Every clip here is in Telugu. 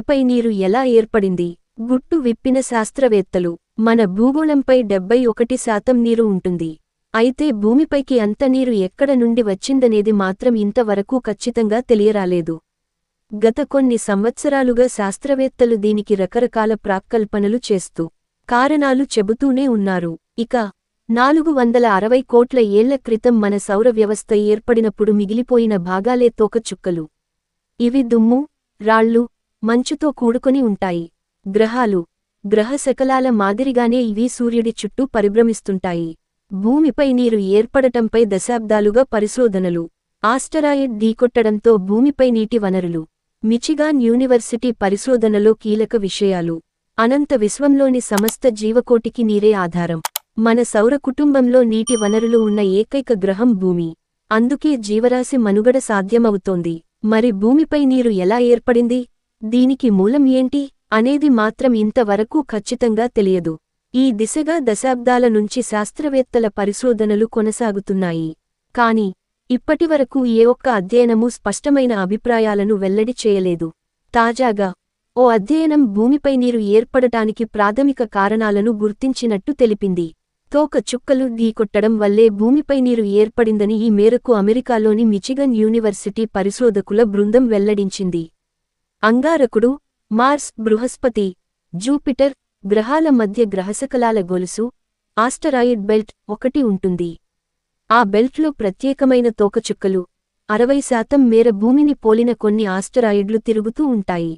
భూమిపై నీరు ఎలా ఏర్పడింది? గుట్టు విప్పిన శాస్త్రవేత్తలు మన భూగోళంపై డెబ్బై ఒకటి శాతం నీరు ఉంటుంది. అయితే భూమిపైకి అంత నీరు ఎక్కడ నుండి వచ్చిందనేది మాత్రం ఇంతవరకు ఖచ్చితంగా తెలియరాలేదు. గత కొన్ని సంవత్సరాలుగా శాస్త్రవేత్తలు దీనికి రకరకాల ప్రాక్కల్పనలు చేస్తూ కారణాలు చెబుతూనే ఉన్నారు. ఇక నాలుగు వందల అరవై కోట్ల ఏళ్ళ క్రితం మన సౌర వ్యవస్థ ఏర్పడినప్పుడు మిగిలిపోయిన భాగాలే తోకచుక్కలు ఇవి దుమ్ము రాళ్ళు మంచుతో కూడుకొని ఉంటాయి. గ్రహాలు గ్రహ శకలాల మాదిరిగానే ఇవి సూర్యుడి చుట్టూ పరిభ్రమిస్తుంటాయి. భూమిపై నీరు ఏర్పడటంపై దశాబ్దాలుగా పరిశోధనలు. ఆస్టరాయిడ్ ఢీకొట్టడంతో భూమిపై నీటి వనరులు. మిచిగాన్ యూనివర్సిటీ పరిశోధనలో కీలక విషయాలు. అనంత విశ్వంలోని సమస్త జీవకోటికి నీరే ఆధారం. మన సౌర కుటుంబంలో నీటి వనరులు ఉన్న ఏకైక గ్రహం భూమి. అందుకే జీవరాశి మనుగడ సాధ్యమవుతోంది. మరి భూమిపై నీరు ఎలా ఏర్పడింది? దీనికి మూలం ఏంటి అనేది మాత్రం ఇంతవరకు ఖచ్చితంగా తెలియదు. ఈ దిశగా దశాబ్దాల నుంచి శాస్త్రవేత్తల పరిశోధనలు కొనసాగుతున్నాయి. కాని ఇప్పటివరకు ఏ ఒక్క అధ్యయనమూ స్పష్టమైన అభిప్రాయాలను వెల్లడి చేయలేదు. తాజాగా ఓ అధ్యయనం భూమిపై నీరు ఏర్పడటానికి ప్రాథమిక కారణాలను గుర్తించినట్టు తెలిపింది. తోక చుక్కలు ఢీకొట్టడం వల్లే భూమిపై నీరు ఏర్పడిందని ఈ మేరకు అమెరికాలోని మిచిగన్ యూనివర్సిటీ పరిశోధకుల బృందం వెల్లడించింది. అంగారకుడు మార్స్ బృహస్పతి జూపిటర్ గ్రహాల మధ్య గ్రహశకలాల గొలుసు ఆస్టరాయిడ్ బెల్ట్ ఒకటి ఉంటుంది. ఆ బెల్ట్లో ప్రత్యేకమైన తోకచుక్కలు అరవై శాతం మేర భూమిని పోలిన కొన్ని ఆస్టరాయిడ్లు తిరుగుతూ ఉంటాయి.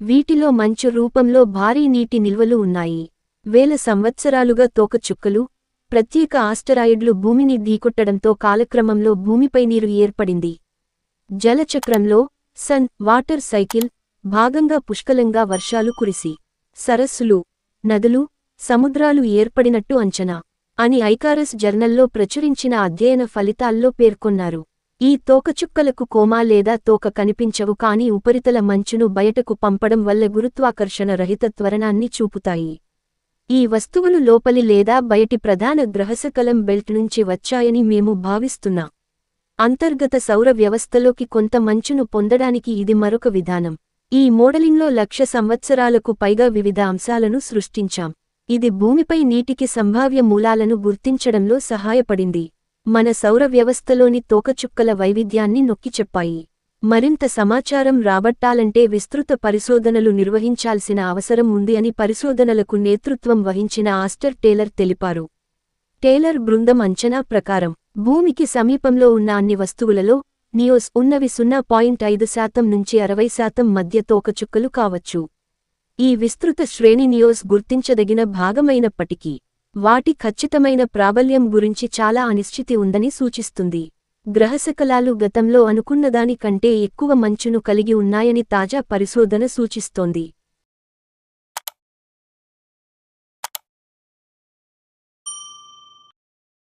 వీటిలో మంచు రూపంలో భారీ నీటి నిల్వలు ఉన్నాయి. వేల సంవత్సరాలుగా తోకచుక్కలు ప్రత్యేక ఆస్టరాయిడ్లు భూమిని ఢీకొట్టడంతో కాలక్రమంలో భూమిపై నీరు ఏర్పడింది. జలచక్రంలో సన్ వాటర్ సైకిల్ భాగంగా పుష్కలంగా వర్షాలు కురిసి సరస్సులు నదులు సముద్రాలు ఏర్పడినట్టు అంచనా అని ఐకారస్ జర్నల్లో ప్రచురించిన అధ్యయన ఫలితాల్లో పేర్కొన్నారు. ఈ తోకచుక్కలకు కోమా లేదా తోక కనిపించవు కాని ఉపరితల మంచును బయటకు పంపడం వల్ల గురుత్వాకర్షణ రహిత త్వరణాన్ని చూపుతాయి. ఈ వస్తువులు లోపలి లేదా బయటి ప్రధాన గ్రహశకలం బెల్ట్ నుంచి వచ్చాయని మేము భావిస్తున్నా. అంతర్గత సౌర వ్యవస్థలోకి కొంత మంచును పొందడానికి ఇది మరొక విధానం. ఈ మోడలింగ్లో లక్ష సంవత్సరాలకు పైగా వివిధ అంశాలను సృష్టించాం. ఇది భూమిపై నీటికి సంభావ్య మూలాలను గుర్తించడంలో సహాయపడింది. మన సౌర వ్యవస్థలోని తోకచుక్కల వైవిధ్యాన్ని నొక్కిచెప్పాయి మరింత సమాచారం రాబట్టాలంటే విస్తృత పరిశోధనలు నిర్వహించాల్సిన అవసరం ఉంది అని పరిశోధనలకు నేతృత్వం వహించిన ఆస్టర్ టేలర్ తెలిపారు. టేలర్ బృందం అంచనా ప్రకారం భూమికి సమీపంలో ఉన్న అన్ని వస్తువులలో నియోస్ ఉన్నవి సున్నా పాయింట్ ఐదు శాతం నుంచి అరవై శాతం మధ్య తోకచుక్కలు కావచ్చు. ఈ విస్తృత శ్రేణి నియోస్ గుర్తించదగిన భాగమైనప్పటికీ వాటి ఖచ్చితమైన ప్రాబల్యం గురించి చాలా అనిశ్చితి ఉందని సూచిస్తుంది. గ్రహశకలాలు గతంలో అనుకున్నదానికంటే ఎక్కువ మంచును కలిగి ఉన్నాయని తాజా పరిశోధన సూచిస్తోంది.